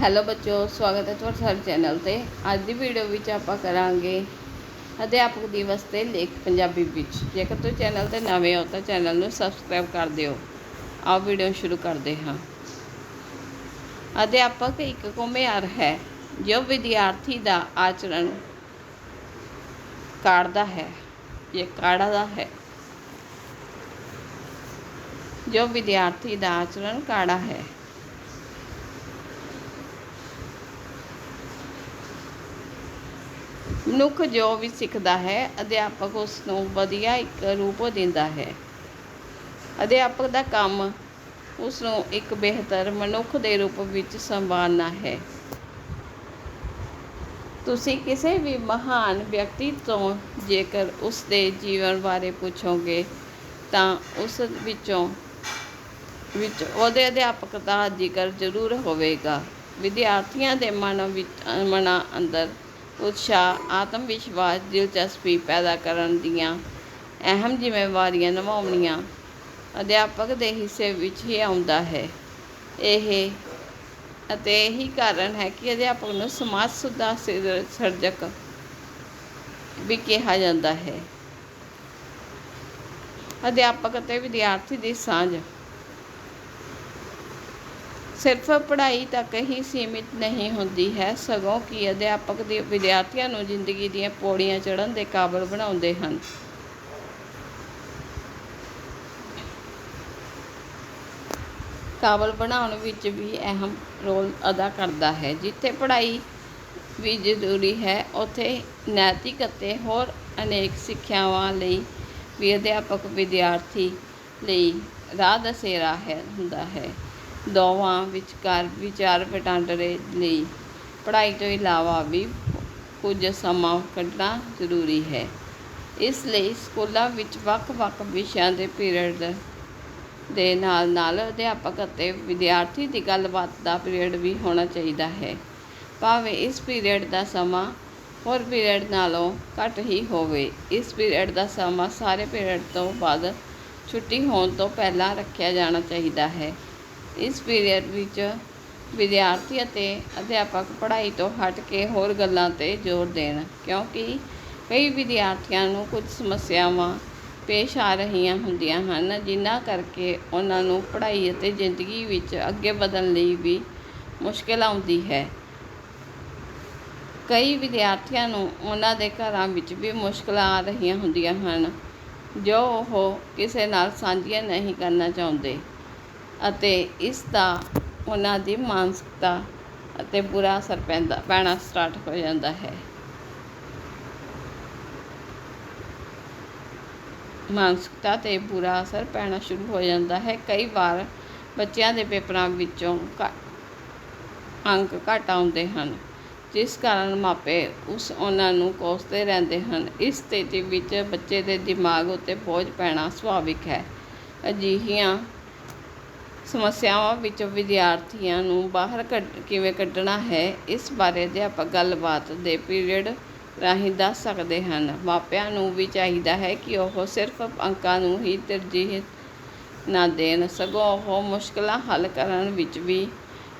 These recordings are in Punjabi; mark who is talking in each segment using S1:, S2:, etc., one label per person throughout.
S1: ਹੈਲੋ ਬੱਚੋ, ਸਵਾਗਤ ਹੈ ਤੁਹਾਡਾ ਸਾਡੇ ਚੈਨਲ ਤੇ। ਅੱਜ ਦੀ ਵੀਡੀਓ ਵਿੱਚ ਆਪਾਂ ਕਰਾਂਗੇ ਅਧਿਆਪਕ ਦਿਵਸ ਤੇ ਲੇਖ ਪੰਜਾਬੀ ਵਿੱਚ। ਜੇਕਰ ਤੁਸੀਂ ਚੈਨਲ ਤੇ ਨਵੇਂ ਹੋ ਤਾਂ ਚੈਨਲ ਨੂੰ ਸਬਸਕ੍ਰਾਈਬ ਕਰ ਦਿਓ। ਆਓ ਵੀਡੀਓ ਸ਼ੁਰੂ ਕਰਦੇ ਹਾਂ। ਅਧਿਆਪਕ ਇੱਕ ਕੁਮਿਆਰ ਹੈ, ਜੋ ਵਿਦਿਆਰਥੀ ਦਾ ਆਚਰਣ ਕਾੜਦਾ ਹੈ। ਇਹ ਕਾੜਦਾ ਹੈ। ਜੋ ਵਿਦਿਆਰਥੀ ਦਾ ਆਚਰਣ ਕਾੜਾ ਹੈ। ਮਨੁੱਖ ਜੋ ਵੀ ਸਿੱਖਦਾ ਹੈ, ਅਧਿਆਪਕ ਉਸ ਨੂੰ ਵਧੀਆ ਇੱਕ ਰੂਪ ਦਿੰਦਾ ਹੈ। ਅਧਿਆਪਕ ਦਾ ਕੰਮ ਉਸ ਨੂੰ ਇੱਕ ਬਿਹਤਰ ਮਨੁੱਖ ਦੇ ਰੂਪ ਵਿੱਚ ਸੰਭਾਲਣਾ ਹੈ। ਤੁਸੀਂ ਕਿਸੇ ਵੀ ਮਹਾਨ ਵਿਅਕਤੀ ਤੋਂ ਜੇਕਰ ਉਸ ਦੇ ਜੀਵਨ ਬਾਰੇ ਪੁੱਛੋਗੇ, ਤਾਂ ਉਸ ਵਿੱਚੋਂ ਵਿੱਚ ਉਹਦੇ ਅਧਿਆਪਕ ਦਾ ਜ਼ਿਕਰ ਜ਼ਰੂਰ ਹੋਵੇਗਾ। ਵਿਦਿਆਰਥੀਆਂ ਦੇ ਮਨ ਵਿੱਚ, ਮਨਾਂ ਅੰਦਰ ਉਤਸ਼ਾਹ ਆਤਮ ਵਿਸ਼ਵਾਸ ਦਿਲਚਸਪੀ ਪੈਦਾ ਕਰਨ ਦੀਆਂ ਅਹਿਮ ਜ਼ਿੰਮੇਵਾਰੀਆਂ ਨਿਭਾਉਣੀਆਂ ਅਧਿਆਪਕ ਦੇ ਹਿੱਸੇ ਵਿੱਚ ਹੀ ਆਉਂਦਾ ਹੈ। ਇਹ ਅਤੇ ਇਹੀ ਕਾਰਨ ਹੈ ਕਿ ਅਧਿਆਪਕ ਨੂੰ ਸਮਾਜ ਸੁਧਾਰ ਸਿਰ- ਸਿਰਜਕ ਵੀ ਕਿਹਾ ਜਾਂਦਾ ਹੈ। ਅਧਿਆਪਕ ਅਤੇ ਵਿਦਿਆਰਥੀ ਦੀ ਸਾਂਝ ਸਿਰਫ ਪੜ੍ਹਾਈ ਤੱਕ ਹੀ ਸੀਮਿਤ ਨਹੀਂ ਹੁੰਦੀ ਹੈ, ਸਗੋਂ ਕਿ ਅਧਿਆਪਕ ਦੇ ਵਿਦਿਆਰਥੀਆਂ ਨੂੰ ਜ਼ਿੰਦਗੀ ਦੀਆਂ ਪੌੜੀਆਂ ਚੜ੍ਹਨ ਦੇ ਕਾਬਲ ਬਣਾਉਂਦੇ ਹਨ। ਕਾਬਲ ਬਣਾਉਣ ਵਿੱਚ ਵੀ ਅਹਿਮ ਰੋਲ ਅਦਾ ਕਰਦਾ ਹੈ। ਜਿੱਥੇ ਪੜ੍ਹਾਈ ਵੀ ਜ਼ਰੂਰੀ ਹੈ, ਉੱਥੇ ਨੈਤਿਕ ਅਤੇ ਹੋਰ ਅਨੇਕ ਸਿੱਖਿਆਵਾਂ ਲਈ ਵੀ ਅਧਿਆਪਕ ਵਿਦਿਆਰਥੀ ਲਈ ਰਾਹ ਦਸੇਰਾ ਹੈ, ਹੁੰਦਾ ਹੈ। ਦੋਵਾਂ ਵਿਚਕਾਰ ਵਿਚਾਰ ਵਟਾਂਦਰੇ ਲਈ। ਪੜ੍ਹਾਈ ਤੋਂ ਇਲਾਵਾ ਵੀ ਕੁਝ ਸਮਾਂ ਕੱਢਣਾ ਜ਼ਰੂਰੀ ਹੈ। ਇਸ ਲਈ ਸਕੂਲਾਂ ਵਿੱਚ ਵੱਖ-ਵੱਖ ਵਿਸ਼ਿਆਂ ਦੇ ਪੀਰੀਅਡ ਦੇ ਨਾਲ ਨਾਲ ਅਧਿਆਪਕ ਅਤੇ ਵਿਦਿਆਰਥੀ ਦੀ ਗੱਲਬਾਤ ਦਾ ਪੀਰੀਅਡ ਵੀ ਹੋਣਾ ਚਾਹੀਦਾ ਹੈ। ਭਾਵੇਂ ਇਸ ਪੀਰੀਅਡ ਦਾ ਸਮਾਂ ਹੋਰ ਪੀਰੀਅਡ ਨਾਲੋਂ ਘੱਟ ਹੀ ਹੋਵੇ, ਇਸ ਪੀਰੀਅਡ ਦਾ ਸਮਾਂ ਸਾਰੇ ਪੀਰੀਅਡ ਤੋਂ ਬਾਅਦ ਛੁੱਟੀ ਹੋਣ ਤੋਂ ਪਹਿਲਾਂ ਰੱਖਿਆ ਜਾਣਾ ਚਾਹੀਦਾ ਹੈ। ਇਸ ਪੀਰੀਅਡ ਵਿੱਚ ਵਿਦਿਆਰਥੀ ਅਤੇ ਅਧਿਆਪਕ ਪੜ੍ਹਾਈ ਤੋਂ ਹਟ ਕੇ ਹੋਰ ਗੱਲਾਂ 'ਤੇ ਜ਼ੋਰ ਦੇਣ, ਕਿਉਂਕਿ ਕਈ ਵਿਦਿਆਰਥੀਆਂ ਨੂੰ ਕੁਝ ਸਮੱਸਿਆਵਾਂ ਪੇਸ਼ ਆ ਰਹੀਆਂ ਹੁੰਦੀਆਂ ਹਨ, ਜਿਨ੍ਹਾਂ ਕਰਕੇ ਉਹਨਾਂ ਨੂੰ ਪੜ੍ਹਾਈ ਅਤੇ ਜ਼ਿੰਦਗੀ ਵਿੱਚ ਅੱਗੇ ਵਧਣ ਲਈ ਵੀ ਮੁਸ਼ਕਿਲ ਆਉਂਦੀ ਹੈ। ਕਈ ਵਿਦਿਆਰਥੀਆਂ ਨੂੰ ਉਹਨਾਂ ਦੇ ਘਰਾਂ ਵਿੱਚ ਵੀ ਮੁਸ਼ਕਲਾਂ ਆ ਰਹੀਆਂ ਹੁੰਦੀਆਂ ਹਨ, ਜੋ ਉਹ ਕਿਸੇ ਨਾਲ ਸਾਂਝੀਆਂ ਨਹੀਂ ਕਰਨਾ ਚਾਹੁੰਦੇ। ਅਤੇ ਇਸ ਦਾ ਉਹਨਾਂ ਦੀ ਮਾਨਸਿਕਤਾ ਅਤੇ ਬੁਰਾ ਅਸਰ ਪੈਂਦਾ, ਪੈਣਾ ਸਟਾਰਟ ਹੋ ਜਾਂਦਾ ਹੈ। ਮਾਨਸਿਕਤਾ 'ਤੇ ਬੁਰਾ ਅਸਰ ਪੈਣਾ ਸ਼ੁਰੂ ਹੋ ਜਾਂਦਾ ਹੈ। ਕਈ ਵਾਰ ਬੱਚਿਆਂ ਦੇ ਪੇਪਰਾਂ ਵਿੱਚੋਂ ਘ- ਅੰਕ ਘੱਟ ਆਉਂਦੇ ਹਨ, ਜਿਸ ਕਾਰਨ ਮਾਪੇ ਉਸ ਉਹਨਾਂ ਨੂੰ ਕੋਸਦੇ ਰਹਿੰਦੇ ਹਨ। ਇਸ ਸਥਿਤੀ ਵਿੱਚ ਬੱਚੇ ਦੇ ਦਿਮਾਗ ਉੱਤੇ ਬੋਝ ਪੈਣਾ ਸੁਭਾਵਿਕ ਹੈ। ਅਜਿਹੀਆਂ ਸਮੱਸਿਆਵਾਂ ਵਿੱਚੋਂ ਵਿਦਿਆਰਥੀਆਂ ਨੂੰ ਬਾਹਰ ਕੱਢ, ਕਿਵੇਂ ਕੱਢਣਾ ਹੈ, ਇਸ ਬਾਰੇ ਅਧਿਆਪਕ ਗੱਲਬਾਤ ਦੇ ਪੀਰੀਅਡ ਰਾਹੀਂ ਦੱਸ ਸਕਦੇ ਹਨ। ਮਾਪਿਆਂ ਨੂੰ ਵੀ ਚਾਹੀਦਾ ਹੈ ਕਿ ਉਹ ਸਿਰਫ ਅੰਕਾਂ ਨੂੰ ਹੀ ਤਰਜੀਹ ਨਾ ਦੇਣ, ਸਗੋਂ ਉਹ ਮੁਸ਼ਕਲਾਂ ਹੱਲ ਕਰਨ ਵਿੱਚ ਵੀ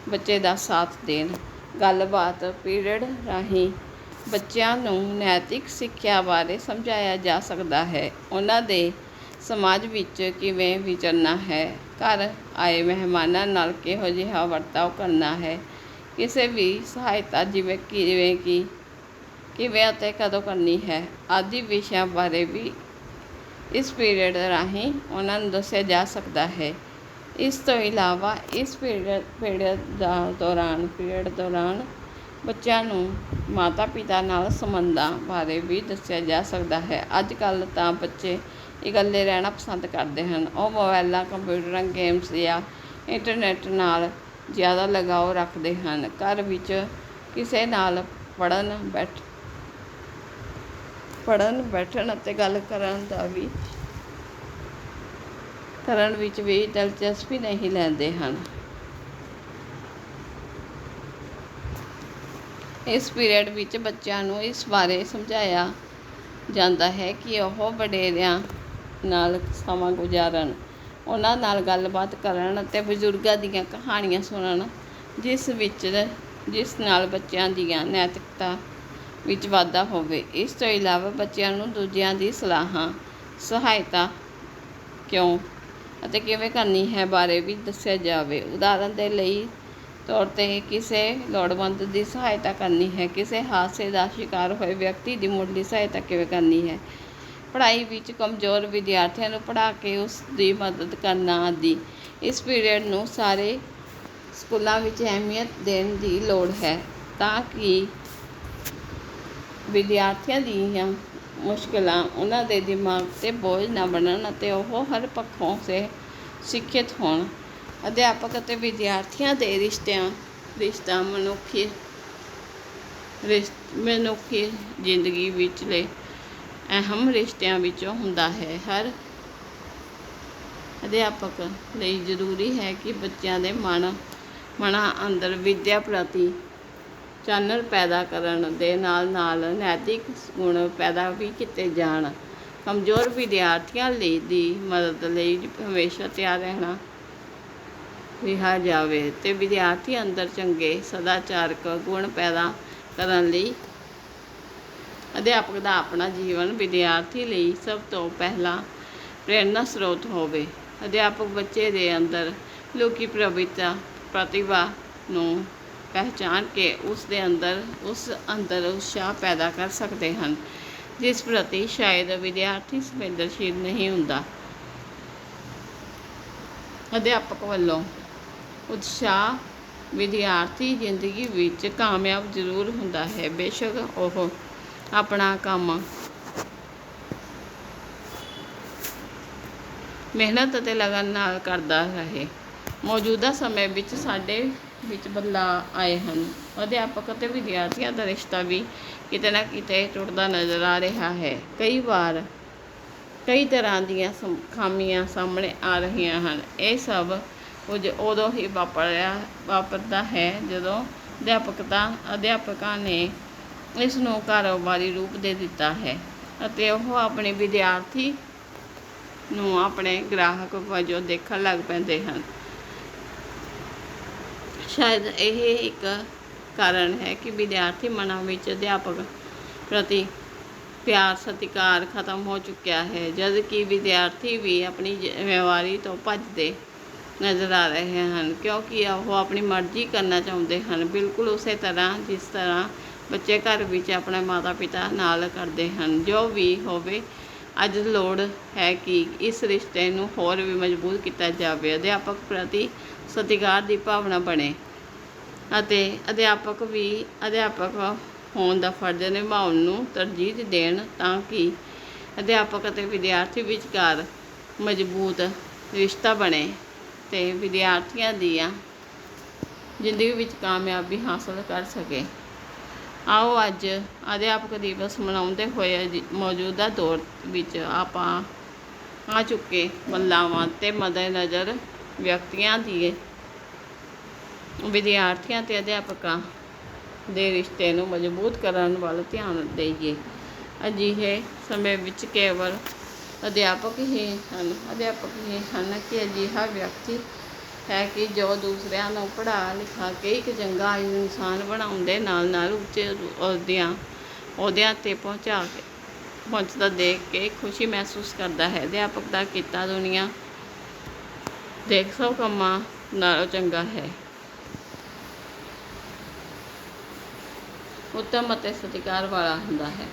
S1: ਬੱਚੇ ਦਾ ਸਾਥ ਦੇਣ। ਗੱਲਬਾਤ ਪੀਰੀਅਡ ਰਾਹੀਂ ਬੱਚਿਆਂ ਨੂੰ ਨੈਤਿਕ ਸਿੱਖਿਆ ਬਾਰੇ ਸਮਝਾਇਆ ਜਾ ਸਕਦਾ ਹੈ। ਉਹਨਾਂ ਦੇ ਸਮਾਜ ਵਿੱਚ ਕਿਵੇਂ ਵਿਚਰਨਾ ਹੈ? ਘਰ ਆਏ ਮਹਿਮਾਨਾਂ ਨਾਲ ਕਿਹੋ ਜਿਹਾ ਵਰਤਾਓ ਕਰਨਾ ਹੈ? ਕਿਸੇ ਵੀ ਸਹਾਇਤਾ ਜਿਵੇਂ ਕਿਵੇਂ ਕਿ, ਕਿਵੇਂ ਅਤੇ ਕਦੋਂ ਕਰਨੀ ਹੈ? ਆਦਿ ਵਿਸ਼ਿਆਂ ਬਾਰੇ ਵੀ ਇਸ ਪੀਰੀਅਡ ਰਾਹੀਂ ਉਹਨਾਂ ਨੂੰ ਦੱਸਿਆ ਜਾ ਸਕਦਾ ਹੈ। ਇਸ ਤੋਂ ਇਲਾਵਾ ਇਸ ਪੀਰੀਅਡ ਪੀਰੀਅਡ ਦਾ ਦੌਰਾਨ ਪੀਰੀਅਡ ਦੌਰਾਨ ਬੱਚਿਆਂ ਨੂੰ ਮਾਤਾ ਪਿਤਾ ਨਾਲ ਸੰਬੰਧਾਂ ਬਾਰੇ ਵੀ ਦੱਸਿਆ ਜਾ ਸਕਦਾ ਹੈ। ਅੱਜ ਕੱਲ੍ਹ ਤਾਂ ਬੱਚੇ ਇਕੱਲੇ ਰਹਿਣਾ ਪਸੰਦ ਕਰਦੇ ਹਨ। ਉਹ ਮੋਬਾਈਲਾਂ, ਕੰਪਿਊਟਰਾਂ, ਗੇਮਸ ਜਾਂ ਇੰਟਰਨੈਟ ਨਾਲ ਜ਼ਿਆਦਾ ਲਗਾਓ ਰੱਖਦੇ ਹਨ। ਘਰ ਵਿੱਚ ਕਿਸੇ ਨਾਲ ਪੜ੍ਹਨ ਬੈਠ, ਪੜ੍ਹਨ ਬੈਠਣ ਅਤੇ ਗੱਲ ਕਰਨ ਦਾ ਵੀ, ਕਰਨ ਵਿੱਚ ਵੀ ਦਿਲਚਸਪੀ ਨਹੀਂ ਲੈਂਦੇ ਹਨ। ਇਸ ਪੀਰੀਅਡ ਵਿੱਚ ਬੱਚਿਆਂ ਨੂੰ ਇਸ ਬਾਰੇ ਸਮਝਾਇਆ ਜਾਂਦਾ ਹੈ ਕਿ ਉਹ ਵਡੇਰਿਆਂ ਨਾਲ ਸਮਾਂ ਗੁਜ਼ਾਰਨ, ਉਹਨਾਂ ਨਾਲ ਗੱਲਬਾਤ ਕਰਨ ਅਤੇ ਬਜ਼ੁਰਗਾਂ ਦੀਆਂ ਕਹਾਣੀਆਂ ਸੁਣਨ, ਜਿਸ ਵਿੱਚ ਜਿਸ ਨਾਲ ਬੱਚਿਆਂ ਦੀਆਂ ਨੈਤਿਕਤਾ ਵਿੱਚ ਵਾਧਾ ਹੋਵੇ। ਇਸ ਤੋਂ ਇਲਾਵਾ ਬੱਚਿਆਂ ਨੂੰ ਦੂਜਿਆਂ ਦੀ ਸਲਾਹਾਂ, ਸਹਾਇਤਾ ਕਿਉਂ ਅਤੇ ਕਿਵੇਂ ਕਰਨੀ ਹੈ ਬਾਰੇ ਵੀ ਦੱਸਿਆ ਜਾਵੇ। ਉਦਾਹਰਨ ਦੇ ਲਈ ਤੌਰ 'ਤੇ ਕਿਸੇ ਲੋੜਵੰਦ ਦੀ ਸਹਾਇਤਾ ਕਰਨੀ ਹੈ, ਕਿਸੇ ਹਾਦਸੇ ਦਾ ਸ਼ਿਕਾਰ ਹੋਏ ਵਿਅਕਤੀ ਦੀ ਮੁੱਢਲੀ ਸਹਾਇਤਾ ਕਿਵੇਂ ਕਰਨੀ ਹੈ ਪੜ੍ਹਾਈ ਵਿੱਚ ਕਮਜ਼ੋਰ ਵਿਦਿਆਰਥੀਆਂ ਨੂੰ ਪੜ੍ਹਾ ਕੇ ਉਸ ਦੀ ਮਦਦ ਕਰਨਾ ਆਦਿ। ਇਸ ਪੀਰੀਅਡ ਨੂੰ ਸਾਰੇ ਸਕੂਲਾਂ ਵਿੱਚ ਅਹਿਮੀਅਤ ਦੇਣ ਦੀ ਲੋੜ ਹੈ ਤਾਂ ਕਿ ਵਿਦਿਆਰਥੀਆਂ ਦੀਆਂ ਮੁਸ਼ਕਲਾਂ ਉਹਨਾਂ ਦੇ ਦਿਮਾਗ 'ਤੇ ਬੋਝ ਨਾ ਬਣਨ ਅਤੇ ਉਹ ਹਰ ਪੱਖੋਂ ਸੇ ਸਿੱਖਿਅਤ ਹੋਣ। ਅਧਿਆਪਕ ਅਤੇ ਵਿਦਿਆਰਥੀਆਂ ਦੇ ਰਿਸ਼ਤਿਆਂ, ਰਿਸ਼ਤਾ ਮਨੁੱਖੀ ਰਿਸ਼ ਮਨੁੱਖੀ ਜ਼ਿੰਦਗੀ ਵਿਚਲੇ ਅਹਿਮ ਰਿਸ਼ਤਿਆਂ ਵਿੱਚੋਂ ਹੁੰਦਾ ਹੈ। ਹਰ ਅਧਿਆਪਕ ਲਈ ਜ਼ਰੂਰੀ ਹੈ ਕਿ ਬੱਚਿਆਂ ਦੇ ਮਨ, ਮਨਾਂ ਅੰਦਰ ਵਿਦਿਆ ਪ੍ਰਤੀ ਚਾਨਣ ਪੈਦਾ ਕਰਨ ਦੇ ਨਾਲ ਨਾਲ ਨੈਤਿਕ ਗੁਣ ਪੈਦਾ ਵੀ ਕੀਤੇ ਜਾਣ। ਕਮਜ਼ੋਰ ਵਿਦਿਆਰਥੀਆਂ ਲਈ ਦੀ ਮਦਦ ਲਈ ਹਮੇਸ਼ਾ ਤਿਆਰ ਰਹਿਣਾ ਰਿਹਾ ਜਾਵੇ ਤੇ ਵਿਦਿਆਰਥੀ ਅੰਦਰ ਚੰਗੇ ਸਦਾਚਾਰਕ ਗੁਣ ਪੈਦਾ ਕਰਨ ਲਈ ਅਧਿਆਪਕ ਦਾ ਆਪਣਾ ਜੀਵਨ ਵਿਦਿਆਰਥੀ ਲਈ ਸਭ ਤੋਂ ਪਹਿਲਾ ਪ੍ਰੇਰਨਾ ਸਰੋਤ ਹੋਵੇ। ਅਧਿਆਪਕ ਬੱਚੇ ਦੇ ਅੰਦਰ ਲੁਕੀ ਪ੍ਰਭਿਤਾ ਪ੍ਰਤਿਭਾ ਨੂੰ ਪਹਿਚਾਨ ਕੇ ਉਸ ਦੇ ਅੰਦਰ, ਉਸ ਅੰਦਰ ਉਤਸ਼ਾਹ ਪੈਦਾ ਕਰ ਸਕਦੇ ਹਨ, ਜਿਸ ਪ੍ਰਤੀ ਸ਼ਾਇਦ ਵਿਦਿਆਰਥੀ ਸੰਵੇਦਨਸ਼ੀਲ ਨਹੀਂ ਹੁੰਦਾ। ਅਧਿਆਪਕ ਵੱਲੋਂ ਉਤਸ਼ਾਹ ਵਿਦਿਆਰਥੀ ਜ਼ਿੰਦਗੀ ਵਿੱਚ ਕਾਮਯਾਬ ਜ਼ਰੂਰ ਹੁੰਦਾ ਹੈ। ਬੇਸ਼ੱਕ ਉਹ ਆਪਣਾ ਕੰਮ। ਮਿਹਨਤ ਅਤੇ ਲਗਨ ਨਾਲ ਕਰਦਾ ਰਹੇ। ਮੌਜੂਦਾ ਸਮੇਂ ਵਿੱਚ ਸਾਡੇ ਵਿੱਚ ਬਦਲਾਅ ਆਏ ਹਨ। ਅਧਿਆਪਕ ਅਤੇ ਵਿਦਿਆਰਥੀਆਂ ਦਾ ਰਿਸ਼ਤਾ ਵੀ ਕਿਤੇ ਨਾ ਕਿਤੇ ਟੁੱਟਦਾ ਨਜ਼ਰ ਆ ਰਿਹਾ ਹੈ। ਕਈ ਵਾਰ ਕਈ ਤਰ੍ਹਾਂ ਦੀਆਂ ਖਾਮੀਆਂ ਸਾਹਮਣੇ ਆ ਰਹੀਆਂ ਹਨ। ਇਹ ਸਭ ਕੁਝ ਉਦੋਂ ਹੀ ਵਾਪਰਿਆ, ਵਾਪਰਦਾ ਹੈ ਜਦੋਂ ਅਧਿਆਪਕਤਾ, ਅਧਿਆਪਕਾਂ ਨੇ ਇਸ ਨੂੰ ਕਾਰੋਬਾਰੀ ਰੂਪ ਦੇ ਦਿੱਤਾ ਹੈ ਅਤੇ ਉਹ ਆਪਣੇ ਵਿਦਿਆਰਥੀ ਨੂੰ ਆਪਣੇ ਗ੍ਰਾਹਕ ਵਜੋਂ ਦੇਖਣ ਲੱਗ ਪੈਂਦੇ ਹਨ। ਸ਼ਾਇਦ ਇਹ ਇੱਕ ਕਾਰਨ ਹੈ ਕਿ ਵਿਦਿਆਰਥੀ ਮਨਾਂ ਵਿੱਚ ਅਧਿਆਪਕ ਪ੍ਰਤੀ ਪਿਆਰ ਸਤਿਕਾਰ ਖਤਮ ਹੋ ਚੁੱਕਿਆ ਹੈ ਜਦ ਕਿ ਵਿਦਿਆਰਥੀ ਵੀ ਆਪਣੀ ਜ਼ਿੰਮੇਵਾਰੀ ਤੋਂ ਭੱਜਦੇ ਨਜ਼ਰ ਆ ਰਹੇ ਹਨ, ਕਿਉਂਕਿ ਉਹ ਆਪਣੀ ਮਰਜ਼ੀ ਕਰਨਾ ਚਾਹੁੰਦੇ ਹਨ। ਬਿਲਕੁਲ ਉਸੇ ਤਰ੍ਹਾਂ ਜਿਸ ਤਰ੍ਹਾਂ ਬੱਚੇ ਘਰ ਵਿੱਚ ਆਪਣੇ ਮਾਤਾ ਪਿਤਾ ਨਾਲ ਕਰਦੇ ਹਨ, ਜੋ ਵੀ ਹੋਵੇ, ਅੱਜ ਲੋੜ ਹੈ ਕਿ ਇਸ ਰਿਸ਼ਤੇ ਨੂੰ ਹੋਰ ਵੀ ਮਜ਼ਬੂਤ ਕੀਤਾ ਜਾਵੇ। ਅਧਿਆਪਕ ਪ੍ਰਤੀ ਸਤਿਕਾਰ ਦੀ ਭਾਵਨਾ ਬਣੇ ਅਤੇ ਅਧਿਆਪਕ ਵੀ ਅਧਿਆਪਕ ਹੋਣ ਦਾ ਫਰਜ਼ ਨਿਭਾਉਣ ਨੂੰ ਤਰਜੀਹ ਦੇਣ ਤਾਂ ਕਿ ਅਧਿਆਪਕ ਅਤੇ ਵਿਦਿਆਰਥੀ ਵਿਚਕਾਰ ਮਜ਼ਬੂਤ ਰਿਸ਼ਤਾ ਬਣੇ ਤੇ ਵਿਦਿਆਰਥੀਆਂ ਦੀਆਂ ਜ਼ਿੰਦਗੀ ਵਿੱਚ ਕਾਮਯਾਬੀ ਹਾਸਲ ਕਰ ਸਕੇ। ਆਓ ਅੱਜ ਅਧਿਆਪਕ ਦਿਵਸ ਮਨਾਉਂਦੇ ਹੋਏ ਮੌਜੂਦਾ ਦੌਰ ਵਿੱਚ ਆਪਾਂ ਆ ਚੁੱਕੇ ਬਦਲਾਵਾਂ ਤੇ ਮੱਦੇਨਜ਼ਰ ਵਿਅਕਤੀਆਂ ਦੀ ਵਿਦਿਆਰਥੀਆਂ ਤੇ ਅਧਿਆਪਕਾਂ ਦੇ ਰਿਸ਼ਤੇ ਨੂੰ ਮਜ਼ਬੂਤ ਕਰਨ ਵੱਲ ਧਿਆਨ ਦੇਈਏ। ਅਜਿਹੇ ਸਮੇਂ ਵਿੱਚ ਕੇਵਲ ਅਧਿਆਪਕ ਹੀ ਹਨ, ਅਧਿਆਪਕ ਹੀ ਹਨ ਕਿ ਅਜਿਹਾ ਵਿਅਕਤੀ ਹੈ ਕਿ ਜੋ ਦੂਸਰਿਆਂ ਨੂੰ ਪੜ੍ਹਾ ਲਿਖਾ ਕੇ ਇੱਕ ਚੰਗਾ ਇਨਸਾਨ ਬਣਾਉਣ ਦੇ ਨਾਲ ਨਾਲ ਉੱਚੇ ਅਹੁਦਿਆਂ ਅਹੁਦਿਆਂ 'ਤੇ ਪਹੁੰਚਾ ਕੇ, ਪਹੁੰਚਦਾ ਦੇਖ ਕੇ ਖੁਸ਼ੀ ਮਹਿਸੂਸ ਕਰਦਾ ਹੈ। ਅਧਿਆਪਕ ਦਾ ਕੀਤਾ ਦੁਨੀਆ ਦੇਖ ਸਭ ਕੰਮਾਂ ਨਾਲੋਂ ਚੰਗਾ ਹੈ। ਉੱਤਮ ਅਤੇ ਸਤਿਕਾਰ ਵਾਲਾ ਹੁੰਦਾ ਹੈ।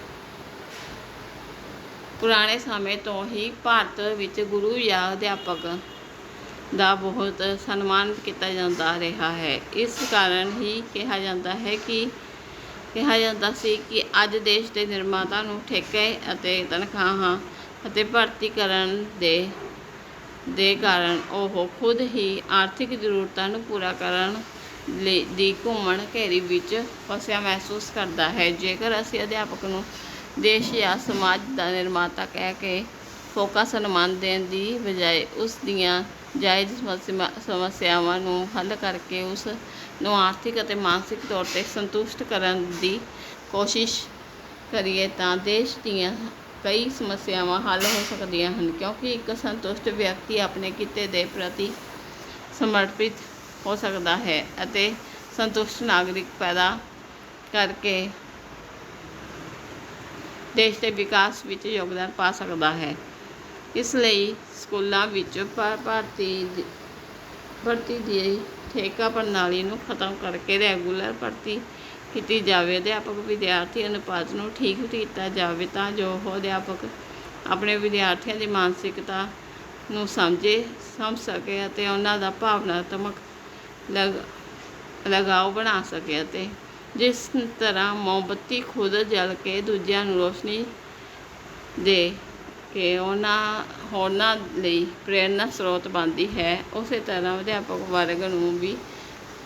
S1: ਪੁਰਾਣੇ ਸਮੇਂ ਤੋਂ ਹੀ ਭਾਰਤ ਵਿੱਚ ਗੁਰੂ ਜਾਂ ਅਧਿਆਪਕ ਦਾ ਬਹੁਤ ਸਨਮਾਨ ਕੀਤਾ ਜਾਂਦਾ ਰਿਹਾ ਹੈ। ਇਸ ਕਾਰਨ ਹੀ ਕਿਹਾ ਜਾਂਦਾ ਹੈ ਕਿ, ਕਿਹਾ ਜਾਂਦਾ ਸੀ ਕਿ ਅੱਜ ਦੇਸ਼ ਦੇ ਨਿਰਮਾਤਾ ਨੂੰ ਠੇਕੇ ਅਤੇ ਤਨਖਾਹਾਂ ਅਤੇ ਭਰਤੀ ਕਰਨ ਦੇ ਦੇ ਕਾਰਨ ਉਹ ਖੁਦ ਹੀ ਆਰਥਿਕ ਜ਼ਰੂਰਤਾਂ ਨੂੰ ਪੂਰਾ ਕਰਨ ਲਈ ਦੀ ਘੁੰਮਣ ਘੇਰੀ ਵਿੱਚ ਫਸਿਆ ਮਹਿਸੂਸ ਕਰਦਾ ਹੈ। ਜੇਕਰ ਅਸੀਂ ਅਧਿਆਪਕ ਨੂੰ ਦੇਸ਼ ਜਾਂ ਸਮਾਜ ਦਾ ਨਿਰਮਾਤਾ ਕਹਿ ਕੇ ਫੋਕਾ ਸਨਮਾਨ ਦੇਣ ਦੀ ਬਜਾਏ ਉਸ ਦੀਆਂ ਜਾਇਜ਼ ਸਮੱਸਿਆ- ਸਮੱਸਿਆਵਾਂ ਨੂੰ ਹੱਲ ਕਰਕੇ ਉਸ ਨੂੰ ਆਰਥਿਕ ਅਤੇ ਮਾਨਸਿਕ ਤੌਰ 'ਤੇ ਸੰਤੁਸ਼ਟ ਕਰਨ ਦੀ ਕੋਸ਼ਿਸ਼ ਕਰੀਏ ਤਾਂ ਦੇਸ਼ ਦੀਆਂ ਕਈ ਸਮੱਸਿਆਵਾਂ ਹੱਲ ਹੋ ਸਕਦੀਆਂ ਹਨ, ਕਿਉਂਕਿ ਇੱਕ ਸੰਤੁਸ਼ਟ ਵਿਅਕਤੀ ਆਪਣੇ ਕਿੱਤੇ ਦੇ ਪ੍ਰਤੀ ਸਮਰਪਿਤ ਹੋ ਸਕਦਾ ਹੈ ਅਤੇ ਸੰਤੁਸ਼ਟ ਨਾਗਰਿਕ ਪੈਦਾ ਕਰਕੇ ਦੇਸ਼ ਦੇ ਵਿਕਾਸ ਵਿੱਚ ਯੋਗਦਾਨ ਪਾ ਸਕਦਾ ਹੈ। ਇਸ ਲਈ ਸਕੂਲਾਂ ਵਿੱਚ ਭਾ- ਭਾਰਤੀ ਭਰਤੀ ਦੀ ਠੇਕਾ ਪ੍ਰਣਾਲੀ ਨੂੰ ਖਤਮ ਕਰਕੇ ਰੈਗੂਲਰ ਭਰਤੀ ਕੀਤੀ ਜਾਵੇ। ਅਧਿਆਪਕ ਵਿਦਿਆਰਥੀ ਅਨੁਪਾਤ ਨੂੰ ਠੀਕ ਕੀਤਾ ਜਾਵੇ ਤਾਂ ਜੋ ਉਹ ਅਧਿਆਪਕ ਆਪਣੇ ਵਿਦਿਆਰਥੀਆਂ ਦੀ ਮਾਨਸਿਕਤਾ ਨੂੰ ਸਮਝੇ, ਸਮਝ ਸਕੇ ਅਤੇ ਉਹਨਾਂ ਦਾ ਭਾਵਨਾਤਮਕ ਲਗ, ਲਗਾਓ ਬਣਾ ਸਕੇ ਅਤੇ ਜਿਸ ਤਰ੍ਹਾਂ ਮੋਮਬੱਤੀ ਖੁਦ ਜਲ ਕੇ ਦੂਜਿਆਂ ਨੂੰ ਰੋਸ਼ਨੀ ਦੇ ਕਿ ਉਹਨਾਂ ਹੋਰਨਾਂ ਲਈ ਪ੍ਰੇਰਨਾ ਸਰੋਤ ਬਣਦੀ ਹੈ। ਉਸੇ ਤਰ੍ਹਾਂ ਅਧਿਆਪਕ ਵਰਗ ਨੂੰ ਵੀ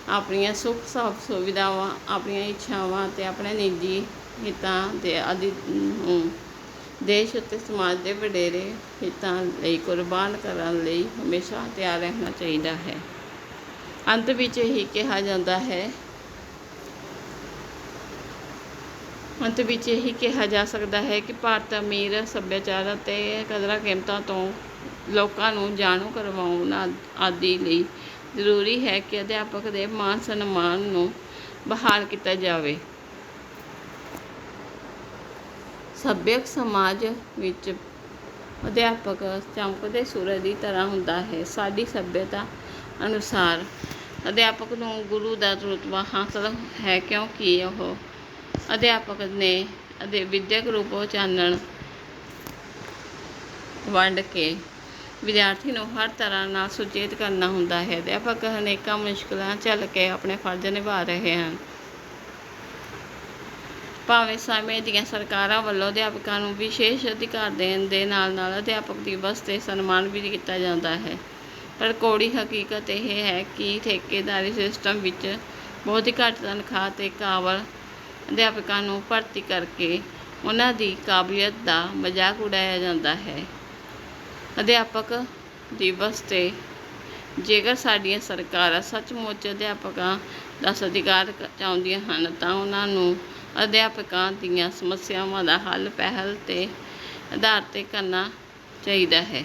S1: ਆਪਣੀਆਂ ਸੁੱਖ ਸਭ ਸੁਵਿਧਾਵਾਂ, ਆਪਣੀਆਂ ਇੱਛਾਵਾਂ ਅਤੇ ਆਪਣੇ ਨਿੱਜੀ ਹਿੱਤਾਂ ਦੇ ਆਦਿ ਨੂੰ ਦੇਸ਼ ਅਤੇ ਸਮਾਜ ਦੇ ਵਡੇਰੇ ਹਿੱਤਾਂ ਲਈ ਕੁਰਬਾਨ ਕਰਨ ਲਈ ਹਮੇਸ਼ਾ ਤਿਆਰ ਰਹਿਣਾ ਚਾਹੀਦਾ ਹੈ। ਅੰਤ ਵਿੱਚ ਇਹੀ ਕਿਹਾ ਜਾਂਦਾ ਹੈ ਅੰਤ ਵਿੱਚ ਇਹੀ ਕਿਹਾ ਜਾ ਸਕਦਾ ਹੈ ਕਿ ਭਾਰਤ ਅਮੀਰ ਸੱਭਿਆਚਾਰ ਅਤੇ ਕਦਰਾਂ ਕੀਮਤਾਂ ਤੋਂ ਲੋਕਾਂ ਨੂੰ ਜਾਣੂ ਕਰਵਾਉਣ ਆਦਿ ਲਈ ਜ਼ਰੂਰੀ ਹੈ ਕਿ ਅਧਿਆਪਕ ਦੇ ਮਾਨ ਸਨਮਾਨ ਨੂੰ ਬਹਾਲ ਕੀਤਾ ਜਾਵੇ। ਸੱਭਿਅਕ ਸਮਾਜ ਵਿੱਚ ਅਧਿਆਪਕ ਚਮਕਦੇ ਸੂਰਜ ਦੀ ਤਰ੍ਹਾਂ ਹੁੰਦਾ ਹੈ। ਸਾਡੀ ਸੱਭਿਅਤਾ ਅਨੁਸਾਰ ਅਧਿਆਪਕ ਨੂੰ ਗੁਰੂ ਦਾ ਰੁਤਬਾ ਹਾਸਲ ਹੈ ਕਿਉਂਕਿ ਉਹ ਅਧਿਆਪਕ ਨੇ ਅਤੇ ਵਿਦਿਅਕ ਰੂਪੋਂ ਚਾਨਣ ਵੰਡ ਕੇ ਵਿਦਿਆਰਥੀ ਨੂੰ ਹਰ ਤਰ੍ਹਾਂ ਨਾਲ ਸੁਚੇਤ ਕਰਨਾ ਹੁੰਦਾ ਹੈ। ਅਧਿਆਪਕ ਅਨੇਕਾਂ ਮੁਸ਼ਕਲਾਂ ਝੱਲ ਕੇ ਆਪਣੇ ਫਰਜ਼ ਨਿਭਾ ਰਹੇ ਹਨ। ਭਾਵੇਂ ਸਮੇਂ ਦੀਆਂ ਸਰਕਾਰਾਂ ਵੱਲੋਂ ਅਧਿਆਪਕਾਂ ਨੂੰ ਵਿਸ਼ੇਸ਼ ਅਧਿਕਾਰ ਦੇਣ ਦੇ ਨਾਲ ਨਾਲ ਅਧਿਆਪਕ ਦਿਵਸ 'ਤੇ ਸਨਮਾਨ ਵੀ ਕੀਤਾ ਜਾਂਦਾ ਹੈ, ਪਰ ਕੋੜੀ ਹਕੀਕਤ ਇਹ ਹੈ ਕਿ ਠੇਕੇਦਾਰੀ ਸਿਸਟਮ ਵਿੱਚ ਬਹੁਤ ਹੀ ਘੱਟ ਤਨਖਾਹ ਤੇ ਕਾਬਲ ਅਧਿਆਪਕਾਂ ਨੂੰ ਭਰਤੀ ਕਰਕੇ ਉਹਨਾਂ ਦੀ ਕਾਬਲੀਅਤ ਦਾ ਮਜ਼ਾਕ ਉਡਾਇਆ ਜਾਂਦਾ ਹੈ। ਅਧਿਆਪਕ ਦਿਵਸ 'ਤੇ ਜੇਕਰ ਸਾਡੀਆਂ ਸਰਕਾਰਾਂ ਸੱਚਮੁੱਚ ਅਧਿਆਪਕਾਂ ਦਾ ਸਤਿਕਾਰ ਕ- ਚਾਹੁੰਦੀਆਂ ਹਨ, ਤਾਂ ਉਹਨਾਂ ਨੂੰ ਅਧਿਆਪਕਾਂ ਦੀਆਂ ਸਮੱਸਿਆਵਾਂ ਦਾ ਹੱਲ ਪਹਿਲ ਤੇ ਆਧਾਰ ਤੇ ਕਰਨਾ ਚਾਹੀਦਾ ਹੈ।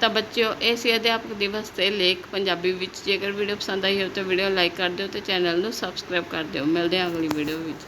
S1: ਤਾਂ ਬੱਚਿਓ, ਇਹ ਸੀ ਅਧਿਆਪਕ ਦਿਵਸ ਤੇ ਲੇਖ ਪੰਜਾਬੀ ਵਿੱਚ। ਜੇਕਰ ਵੀਡੀਓ ਪਸੰਦ ਆਈ ਹੋ ਤਾਂ ਵੀਡੀਓ ਲਾਈਕ ਕਰ ਦਿਓ ਤੇ ਚੈਨਲ ਨੂੰ ਸਬਸਕ੍ਰਾਈਬ ਕਰ ਦਿਓ। ਮਿਲਦੇ ਹਾਂ ਅਗਲੀ ਵੀਡੀਓ ਵਿੱਚ।